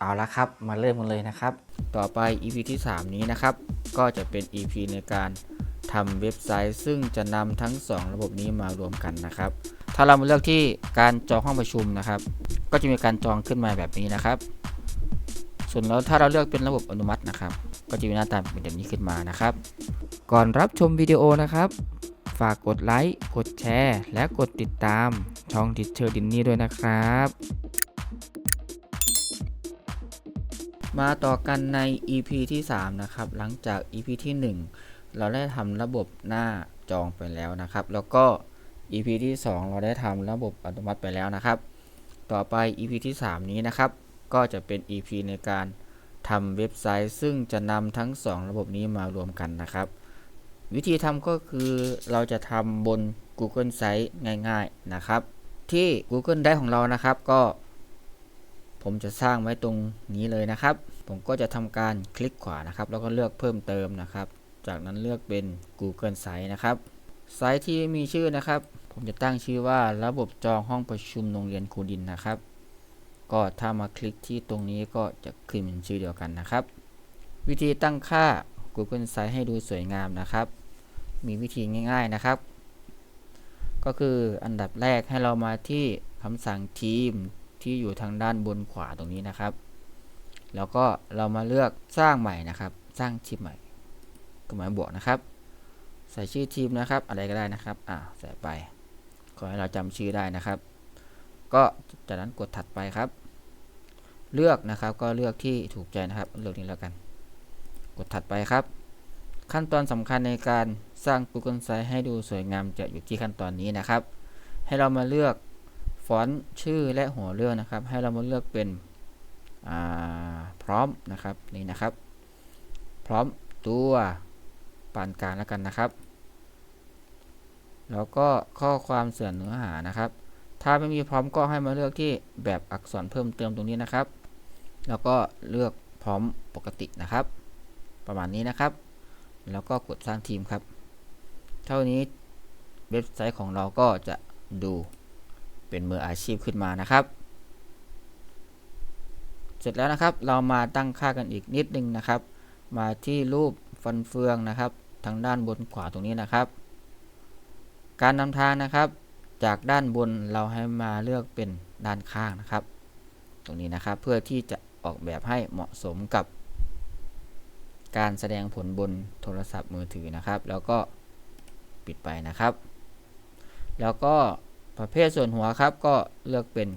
เอาละครับ มาเริ่มกันเลยนะครับ ต่อไป EP ที่ 3 นี้นะครับ ก็จะเป็น EP ในการทำเว็บไซต์ ซึ่งจะนำทั้ง 2 ระบบนี้มารวมกันนะครับ ถ้าเรามาเลือกที่การจองห้องประชุมนะครับ ก็จะมีการจองขึ้นมาแบบนี้นะครับ ส่วนแล้วถ้าเราเลือกเป็นระบบอนุมัตินะครับ ก็จะมีหน้าตาเป็นแบบนี้ขึ้นมานะครับ ก่อนรับชมวิดีโอนะครับ ฝากกดไลค์ กดแชร์ และกดติดตามช่องดิเชอร์ดินนี่ด้วยนะครับ มาต่อกันใน EP ที่ 3 นะครับ หลังจาก EP ที่ 1 เราได้ทำระบบหน้าจองไปแล้วนะครับ แล้วก็ EP ที่ 2 เราได้ทำระบบอัตโนมัติไปแล้วนะครับ ต่อไป EP ที่ 3 นี้นะครับ ก็จะเป็น EP ในการทำเว็บไซต์ ซึ่งจะนำทั้ง 2 ระบบนี้มารวมกันนะครับ วิธีทำก็คือเราจะทำบน Google Site ง่าย ๆนะครับ ที่ Google Drive ของเรานะครับก็ ผมจะสร้างไว้ตรงนี้เลยนะครับ ผมก็จะทำการคลิกขวานะครับ แล้วก็เลือกเพิ่มเติมนะครับ จากนั้นเลือกเป็น Google Site นะครับไซต์ที่มีชื่อนะครับ ผมจะตั้งชื่อว่าระบบจองห้องประชุมโรงเรียนครูดินนะครับ ก็ถ้ามาคลิกที่ตรงนี้ก็จะขึ้นเป็นชื่อเดียวกันนะครับ วิธีตั้งค่า Google Site ให้ดูสวยงามนะครับ มีวิธีง่าย ๆนะครับ ก็คืออันดับแรกให้เรามาที่คำสั่งทีม ที่อยู่ทางด้านบนขวาตรงนี้นะครับ แล้วก็เรามาเลือกสร้างใหม่นะครับ สร้างทีมใหม่ก็หมายบวกนะครับ ใส่ชื่อทีมนะครับ อะไรก็ได้นะครับอ่าใส่ไป ขอให้เราจำชื่อได้นะครับ ก็จากนั้นกดถัดไปครับ เลือกนะครับก็เลือกที่ถูกใจนะครับเลือกนี้แล้วกัน กดถัดไปครับ ขั้นตอนสำคัญในการสร้าง Google Site ให้ดูสวยงามจะอยู่ที่ขั้นตอนนี้นะครับ ให้เรามาเลือก ฟอนต์ชื่อและหัวเรื่องนะครับ ให้เรามาเลือกเป็นพร้อมนะครับนี่นะครับ พร้อมตัวปานกลางแล้วกันนะครับ แล้วก็ข้อความเสื่อมเนื้อหานะครับ ถ้าไม่มีพร้อมก็ให้มาเลือกที่แบบอักษรเพิ่มเติมตรงนี้นะครับ แล้วก็เลือกพร้อมปกตินะครับ ประมาณนี้นะครับ แล้วก็กดสร้างทีมครับ เท่านี้เว็บไซต์ของเราก็จะดู เป็นมืออาชีพขึ้นมานะครับ เสร็จแล้วนะครับเรามาตั้งค่ากันอีกนิดนึงนะครับ มาที่รูปฟันเฟืองนะครับ ทางด้านบนขวาตรงนี้นะครับ การนำทางนะครับ จากด้านบนเราให้มาเลือกเป็นด้านข้างนะครับ ตรงนี้นะครับเพื่อที่จะออกแบบให้เหมาะสมกับ การแสดงผลบนโทรศัพท์มือถือนะครับ แล้วก็ปิดไปนะครับ แล้วก็ ประเภทส่วนหัวครับก็เลือกเป็น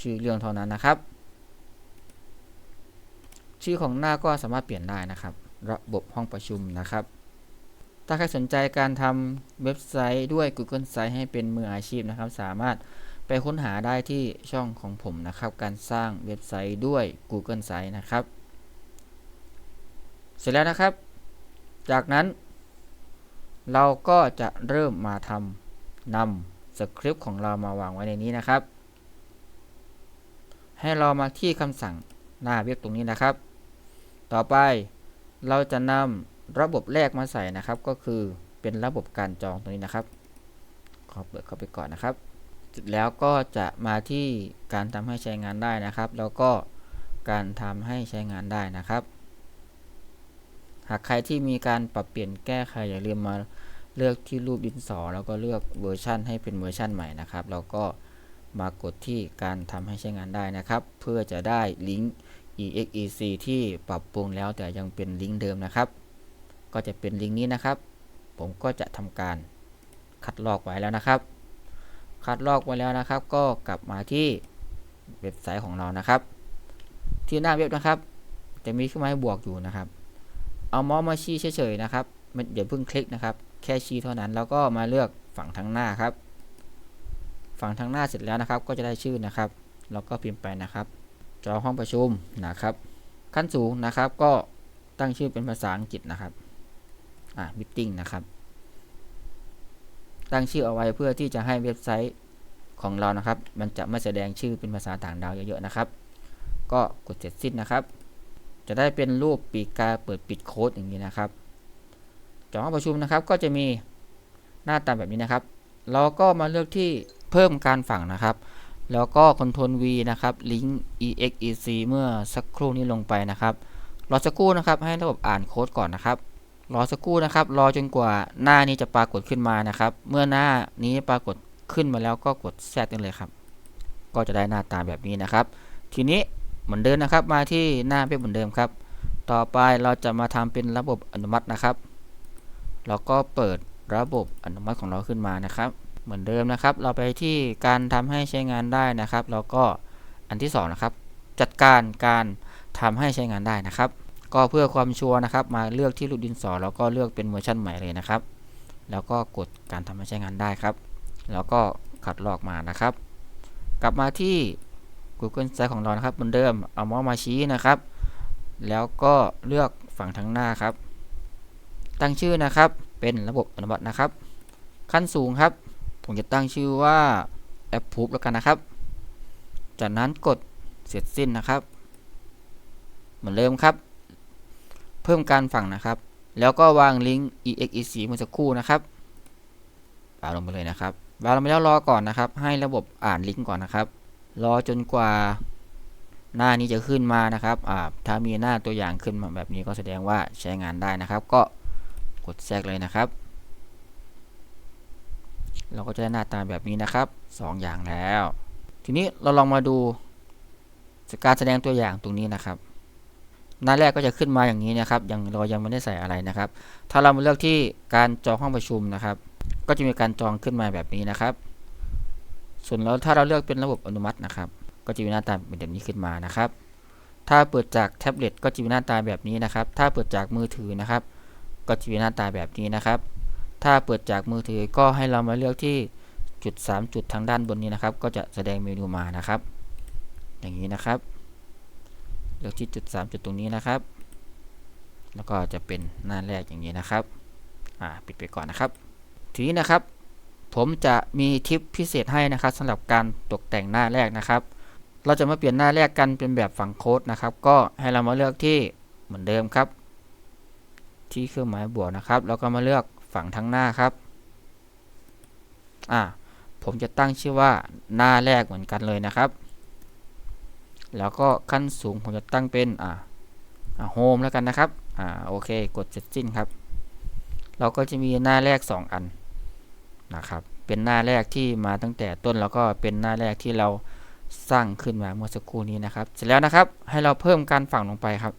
ชื่อเรื่องเท่านั้นนะครับ ชื่อของหน้าก็สามารถเปลี่ยนได้นะครับ ระบบห้องประชุมนะครับ ถ้าใครสนใจการทำเว็บไซต์ด้วย Google Site ให้เป็นมืออาชีพนะครับ สามารถไปค้นหาได้ที่ช่องของผมนะครับ การสร้างเว็บไซต์ด้วย Google Site นะครับ เสร็จแล้วนะครับ จากนั้น เราก็จะเริ่มมาทำนำ สคริปต์ของเรามาวางไว้ในนี้นะครับ ให้เรามาที่คำสั่งหน้าเว็บตรงนี้นะครับ ต่อไปเราจะนำระบบแรกมาใส่นะครับ ก็คือเป็นระบบการจองตรงนี้นะครับ ขอเปิดเข้าไปก่อนนะครับสร็จแล้วก็จะมาที่การทำให้ใช้งานได้นะครับ แล้วก็การทำให้ใช้งานได้นะครับ หากใครที่มีการปรับเปลี่ยนแก้ไขอย่าลืมมา เลือกที่รูปดินสอแล้วก็เลือกเวอร์ชันให้เป็นเวอร์ชันใหม่นะครับ แล้วก็มากดที่การทำให้ใช้งานได้นะครับ เพื่อจะได้ลิงก์ exec ที่ปรับปรุงแล้วแต่ยังเป็นลิงก์เดิมนะครับ ก็จะเป็นลิงก์นี้นะครับ ผมก็จะทำการคัดลอกไว้แล้วนะครับ คัดลอกไว้แล้วนะครับ ก็กลับมาที่เว็บไซต์ของเรานะครับ ที่หน้าเว็บนะครับ จะมีเครื่องหมายบวกอยู่นะครับ เอาเมาส์มาชี้เฉยๆนะครับไม่อย่าเพิ่งคลิกนะครับ แค่ชี้เท่านั้น แล้วก็มาเลือกฝั่งทางหน้าครับ ฝั่งทางหน้าเสร็จแล้วนะครับ ก็จะได้ชื่อนะครับ แล้วก็พิมพ์ไปนะครับจอห้องประชุมนะครับ ขั้นสูงนะครับก็ตั้งชื่อเป็นภาษาอังกฤษนะครับอ่ามิทติ้งนะครับ ตั้งชื่อเอาไว้เพื่อที่จะให้เว็บไซต์ของเรานะครับ มันจะไม่แสดงชื่อเป็นภาษาต่างดาวเยอะๆนะครับ ก็กดเสร็จสิ้นนะครับ จะได้เป็นรูปปีกกาเปิดปิดโค้ดอย่างนี้นะครับ จอห้องประชุมนะครับ ก็จะมีหน้าตาแบบนี้นะครับ เราก็มาเลือกที่เพิ่มการฝังนะครับ แล้วก็ Ctrl V นะครับ ลิงก์ exec เมื่อสักครู่นี้ลงไปนะครับ รอสักครู่นะครับให้ระบบอ่านโค้ดก่อนนะครับ รอสักครู่นะครับ รอจนกว่าหน้านี้จะปรากฏขึ้นมานะครับ เมื่อหน้านี้ปรากฏขึ้นมาแล้วก็กดแทรกได้เลยครับ ก็จะได้หน้าตาแบบนี้นะครับ ทีนี้เหมือนเดิมนะครับ มาที่หน้าเว็บเหมือนเดิมครับ ต่อไปเราจะมาทำเป็นระบบอนุมัตินะครับ เราก็เปิดระบบอนุมัติของเราขึ้นมานะครับ เหมือนเดิมนะครับ เราไปที่การทำให้ใช้งานได้นะครับ แล้วก็อันที่สองนะครับ จัดการการทำให้ใช้งานได้นะครับ ก็เพื่อความชัวร์นะครับ มาเลือกที่รูปดินสอแล้วก็เลือกเป็นเวอร์ชันใหม่เลยนะครับ แล้วก็กดการทำให้ใช้งานได้ครับ แล้วก็ขัดลอกมานะครับ กลับมาที่ Google Site ของเรานะครับเหมือนเดิมเอาเมาส์มาชี้นะครับ แล้วก็เลือกฝั่งทางหน้าครับ ตั้งชื่อนะครับ เป็นระบบอนุมัตินะครับ ขั้นสูงครับ ผมจะตั้งชื่อว่า Approve แล้วกันนะครับ จากนั้นกดเสร็จสิ้นนะครับ เหมือนเดิมครับ เพิ่มการฝั่งนะครับ แล้วก็วางลิงก์ exe เมื่อสักครู่นะครับปาลงไปเลยนะครับวางลงไปแล้วรอก่อนนะครับ ให้ระบบอ่านลิงก์ก่อนนะครับ รอจนกว่าหน้านี้จะขึ้นมานะครับ ถ้ามีหน้าตัวอย่างขึ้นมาแบบนี้ก็แสดงว่าใช้งานได้นะครับ ก็ กดแทรกเลยนะครับ เราก็จะได้หน้าตาแบบนี้นะครับ 2 อย่างแล้ว ทีนี้เราลองมาดูการแสดงตัวอย่างตรงนี้นะครับ หน้าแรกก็จะขึ้นมาอย่างนี้นะครับยังเรายังไม่ได้ใส่อะไรนะครับ ถ้าเรามาเลือกที่การจองห้องประชุมนะครับ ก็จะมีการจองขึ้นมาแบบนี้นะครับ ส่วนแล้วถ้าเราเลือกเป็นระบบอนุมัตินะครับ ก็จะมีหน้าตาเป็นแบบนี้ขึ้นมานะครับ ถ้าเปิดจากแท็บเล็ตก็จะมีหน้าตาแบบนี้นะครับ ถ้าเปิดจากมือถือนะครับ ก็จะมีหน้าตาแบบนี้นะครับ ถ้าเปิดจากมือถือก็ให้เรามาเลือกที่จุด 3 จุดทางด้านบนนี้นะครับ ก็จะแสดงเมนูมานะครับ อย่างนี้นะครับ เลือกที่จุด 3 จุดตรงนี้นะครับ แล้วก็จะเป็นหน้าแรกอย่างนี้นะครับ อ่าปิดไปก่อนนะครับ ทีนี้นะครับ ผมจะมีทิปพิเศษให้นะครับสำหรับการตกแต่งหน้าแรกนะครับ เราจะมาเปลี่ยนหน้าแรกกันเป็นแบบฝั่งโค้ดนะครับ ก็ให้เรามาเลือกที่เหมือนเดิมครับ ที่เครื่องหมายบวกนะครับ แล้วก็มาเลือกฝั่งทั้งหน้าครับ อ่า ผมจะตั้งชื่อว่าหน้าแรกเหมือนกันเลยนะครับ แล้วก็ขั้นสูงผมจะตั้งเป็น อ่าโฮมแล้วกันนะครับ อ่า โอเค กดเสร็จสิ้นครับ เราก็จะมีหน้าแรก 2 อันนะครับ เป็นหน้าแรกที่มาตั้งแต่ต้นแล้วก็เป็นหน้าแรกที่เราสร้างขึ้นมาเมื่อสักครู่นี้นะครับ เสร็จแล้วนะครับ ให้เราเพิ่มการฝังลงไปครับ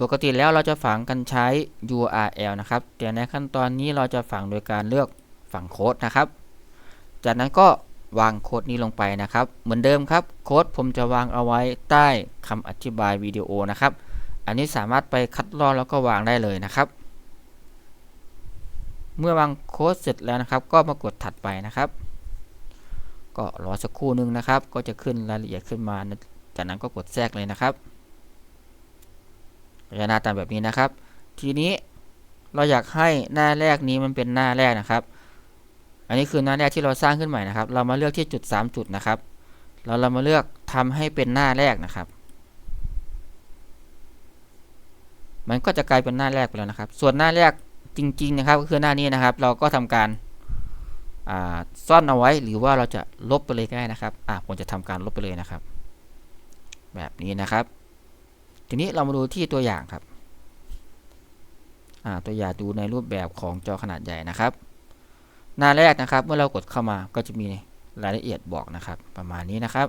ปกติแล้วเราจะฝังกันใช้ URL นะครับ แต่ในขั้นตอนนี้เราจะฝังโดยการเลือกฝังโค้ดนะครับ จากนั้นก็วางโค้ดนี้ลงไปนะครับ เหมือนเดิมครับ โค้ดผมจะวางเอาไว้ใต้คำอธิบายวิดีโอนะครับ อันนี้สามารถไปคัดลอกแล้วก็วางได้เลยนะครับ เมื่อวางโค้ดเสร็จแล้วนะครับ ก็มากดถัดไปนะครับ ก็รอสักครู่นึงนะครับ ก็จะขึ้นรายละเอียดขึ้นมา จากนั้นก็กดแทรกเลยนะครับ จะหน้าตาแบบนี้นะครับ ทีนี้เราอยากให้หน้าแรกนี้มันเป็นหน้าแรกนะครับ อันนี้คือหน้าแรกที่เราสร้างขึ้นใหม่นะครับ เรามาเลือกที่จุด 3 จุดนะครับ เราเรามาเลือกทำให้เป็นหน้าแรกนะครับ มันก็จะกลายเป็นหน้าแรกไปแล้วนะครับ ส่วนหน้าแรกจริง ๆ นะครับ ก็คือหน้านี้นะครับ เราก็ทำการซ่อนเอาไว้หรือว่าเราจะลบไปเลยก็ได้นะครับ อ่าผมจะทำการลบไปเลยนะครับ แบบนี้นะครับ ทีนี้เรามาดูที่ตัวอย่างครับตัวอย่างดูในรูปแบบของจอขนาดใหญ่นะครับ หน้าแรกนะครับ เมื่อเรากดเข้ามาก็จะมีรายละเอียดบอกนะครับ ประมาณนี้นะครับ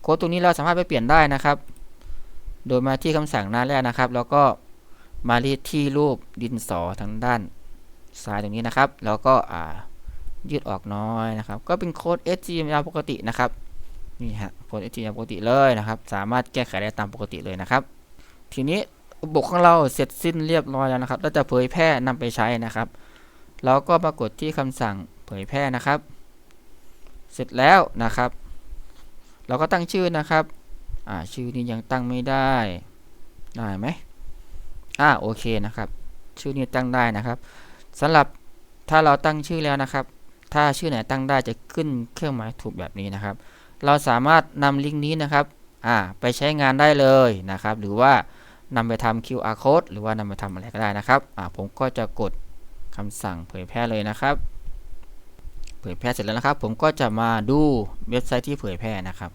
โค้ดตรงนี้เราสามารถไปเปลี่ยนได้นะครับ โดยมาที่คำสั่งหน้าแรกนะครับ แล้วก็มาที่รูปดินสอทางด้านซ้ายตรงนี้นะครับ แล้วก็ยืดออกน้อยนะครับ ก็เป็นโค้ด HTML ปกตินะครับ นี่ฮะโค้ด HTML ปกติเลยนะครับ สามารถแก้ไขได้ตามปกติเลยนะครับ ทีนี้ระบบของเราเสร็จสิ้นเรียบร้อยแล้วนะครับเราจะเผยแพร่นำไปใช้นะครับ เราก็มากดที่คำสั่งเผยแพร่นะครับ เสร็จแล้วนะครับ เราก็ตั้งชื่อนะครับอ่าชื่อนี้ยังตั้งไม่ได้ได้ไหมอ่าโอเคนะครับ ชื่อนี้ตั้งได้นะครับสำหรับถ้าเราตั้งชื่อแล้วนะครับ ถ้าชื่อไหนตั้งได้จะขึ้นเครื่องหมายถูกแบบนี้นะครับ เราสามารถนำลิงก์นี้นะครับอ่าไปใช้งานได้เลยนะครับ หรือว่านำไปทำ QR code หรือว่านำไปทำอะไรก็ได้นะครับอ่าผมก็จะกดคำสั่งเผยแพร่เลยนะครับ เผยแพร่เสร็จแล้วนะครับ ผมก็จะมาดูเว็บไซต์ที่เผยแพร่นะครับ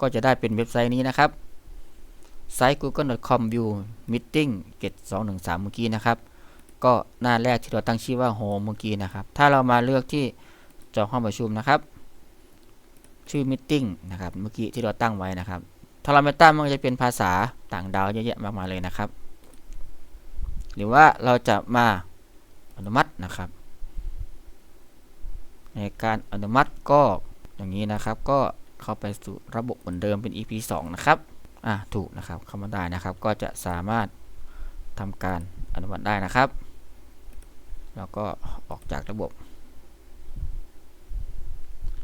ก็จะได้เป็นเว็บไซต์นี้นะครับไซต์ google.com view meeting get 213เมื่อกี้นะครับ ก็หน้าแรกที่เราตั้งชื่อว่า home เมื่อกี้นะครับ ถ้าเรามาเลือกที่ จอห้องประชุมนะครับ ชื่อ meeting นะครับ เมื่อกี้ที่เราตั้งไว้นะครับถ้าเราไม่ตั้งมันจะเป็นภาษาต่างดาวเยอะแยะมากมายเลยนะครับ หรือว่าเราจะมาอนุมัตินะครับ ในการอนุมัติก็อย่างนี้นะครับ ก็เข้าไปสู่ระบบเหมือนเดิมเป็น EP 2 นะครับอะถูกนะครับเข้ามาได้นะครับ ก็จะสามารถทำการอนุมัติได้นะครับ แล้วก็ออกจากระบบ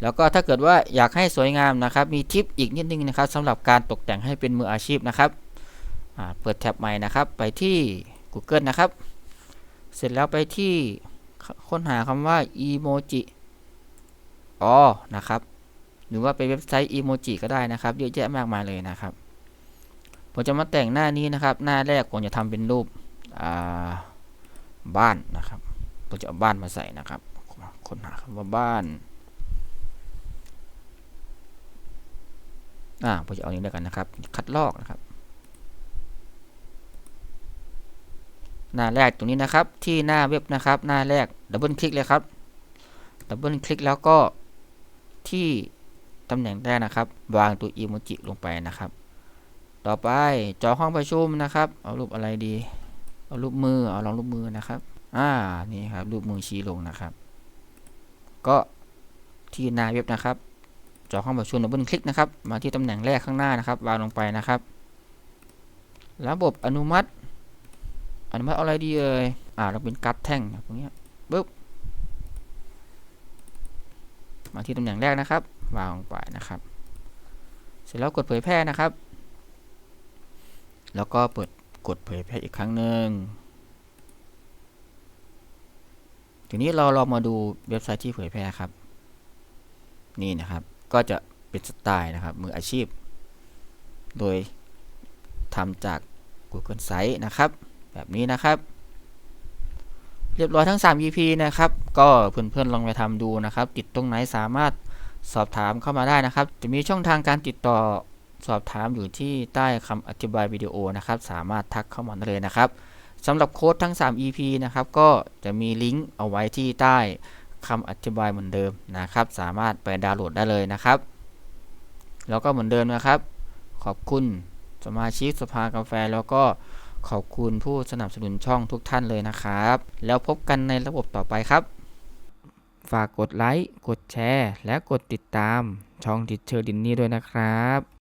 แล้วก็ถ้าเกิดว่าอยากให้สวยงามนะครับ มีทิปอีกนิดนึงนะครับสำหรับการตกแต่งให้เป็นมืออาชีพนะครับเปิดแท็บใหม่นะครับ ไปที่ Google นะครับ เสร็จแล้วไปที่ค้นหาคำว่า emoji อ๋อนะครับ หรือว่าไปเว็บไซต์ emoji ก็ได้นะครับเยอะแยะมากมายเลยนะครับผมจะมาแต่งหน้านี้นะครับ หน้าแรกผมจะทำเป็นรูปบ้านนะครับผมจะเอาบ้านมาใส่นะครับค้นหาคำว่าบ้าน อ่าผมจะเอานี้แล้วกันนะครับ คัดลอกนะครับ หน้าแรกตรงนี้นะครับ ที่หน้าเว็บนะครับ หน้าแรกดับเบิลคลิกเลยครับดับเบิลคลิกแล้วก็ที่ตำแหน่งแรกนะครับ วางตัวอีโมจิลงไปนะครับ ต่อไปจอห้องประชุมนะครับ เอารูปอะไรดี เอารูปมือ เอาลองรูปมือนะครับ อ่า นี่ครับรูปมือชี้ลงนะครับ ก็ที่หน้าเว็บนะครับ จอห้องประชุมดับเบิลคลิกนะครับ มาที่ตำแหน่งแรกข้างหน้านะครับ วางลงไปนะครับ ระบบอนุมัติ อนุมัติอะไรดีเอ่ยอ่าเราเป็นกราฟแท่งตรงนี้ปึ๊บ มาที่ตำแหน่งแรกนะครับ วางลงไปนะครับ เสร็จแล้วกดเผยแพร่นะครับ แล้วก็เปิดกดเผยแพร่อีกครั้งหนึ่งทีนี้เราลองมาดูเว็บไซต์ที่เผยแพร่ครับ นี่นะครับ ก็จะเป็นสไตล์นะครับ มืออาชีพ โดยทำจาก Google Site นะครับ แบบนี้นะครับ เรียบร้อยทั้ง 3 EP นะครับ ก็เพื่อนๆลองไปทำดูนะครับ ติดตรงไหนสามารถสอบถามเข้ามาได้นะครับ จะมีช่องทางการติดต่อสอบถามอยู่ที่ใต้คำอธิบายวิดีโอนะครับ สามารถทักเข้ามาได้เลยนะครับสำหรับโค้ดทั้ง 3 EP นะครับ ก็จะมีลิงก์เอาไว้ที่ใต้ คำอธิบายเหมือนเดิมนะครับ สามารถไปดาวน์โหลดได้เลยนะครับ แล้วก็เหมือนเดิมนะครับ ขอบคุณสมาชิกสภากาแฟ แล้วก็ขอบคุณผู้สนับสนุนช่องทุกท่านเลยนะครับ แล้วพบกันในระบบต่อไปครับ ฝากกดไลค์ กดแชร์ และกดติดตามช่องดิเชอร์ดินนี่ด้วยนะครับ